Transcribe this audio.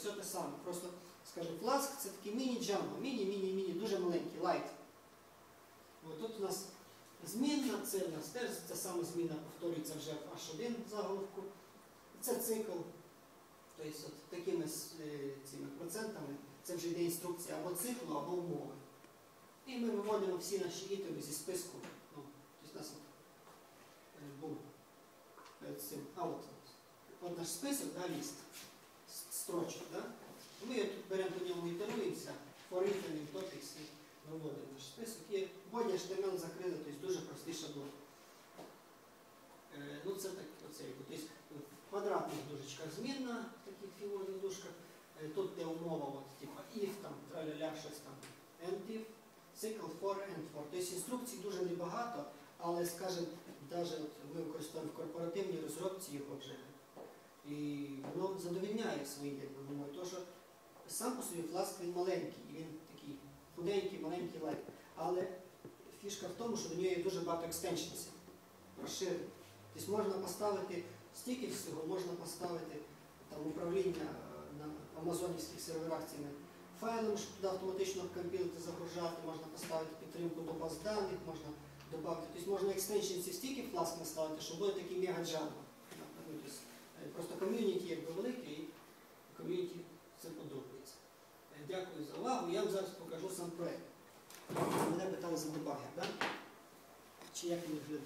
все те саме. Просто, скажімо, фласк це такий міні-джамбо, міні-міні-міні, дуже маленький, лайт. Тут у нас змінна, це у нас теж ця сама зміна повторюється вже в H1 заголовку. Це цикл. Тобто такими е, цими процентами це вже йде інструкція або циклу, або умови. І ми виводимо всі наші ітеми зі списку. Тобто у нас е, був цим. А от, наш список, да, ліст строчок. Да? Ми тут беремо по ньому ітеруємося, incoming topics і виводимо наш список. І боді HTML закрили, тобто дуже простий шаблон. Е, Ну, це так, оце, тобто в квадратних дужечках змінна, в таких фігурних дужках. Е, Тут де умова, от, типа if, там, траля-ля, щось там, end if, cycle for, end for. Тобто інструкцій дуже небагато, але, скажімо, навіть ми використовуємо в корпоративній розробці його вже. І воно задовільняє свої якби, вимоги. Тому що сам по собі фласк він маленький, і він такий худенький, маленький лайк. Але фішка в тому, що до нього є дуже багато екстеншенсів, розширень. Тобто можна поставити стільки всього, можна поставити там, управління е, на амазонівських серверах цими файлами, щоб туди автоматично компілити, загружати, можна поставити підтримку до баз даних, можна додати. Тобто можна екстеншенсів стільки фласк наставити, що буде такий мега yazıldı barheba. Çiyak mühlü